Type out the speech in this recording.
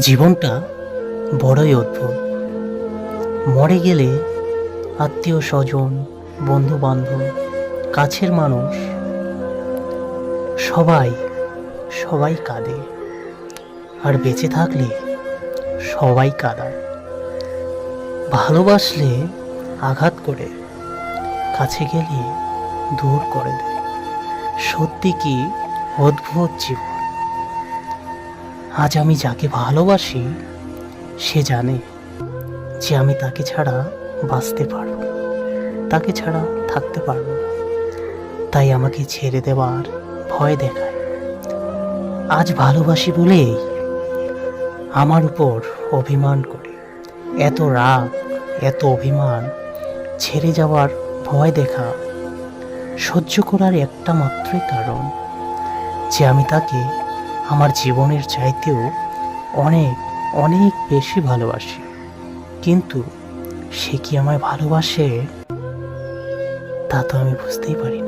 জীবনটা বড়ই অদ্ভুত। মরে গেলে আত্মীয় স্বজন বন্ধু বান্ধব কাছের মানুষ, সবাই সবাই কাঁদে। আর বেঁচে থাকলে সবাই কাঁদায়। ভালোবাসলে আঘাত করে, কাছে গেলে দূর করে দেয়। সত্যি কি অদ্ভুত জীবন? আজ আমি যাকে ভালোবাসি, সে জানে যে আমি তাকে ছাড়া বাঁচতে পারব তাকে ছাড়া থাকতে পারব তাই আমাকে ছেড়ে দেওয়ার ভয় দেখায়। আজ ভালোবাসি বলেই আমার উপর অভিমান করে। এত রাগ, এত অভিমান, ছেড়ে যাওয়ার ভয় দেখা সহ্য করার একটা মাত্রই কারণ যে আমি তাকে আমার জীবনের চাইতেও অনেক অনেক বেশি ভালোবাসি। কিন্তু সে কি আমায় ভালোবাসে? তা তো আমি বুঝতেই পারি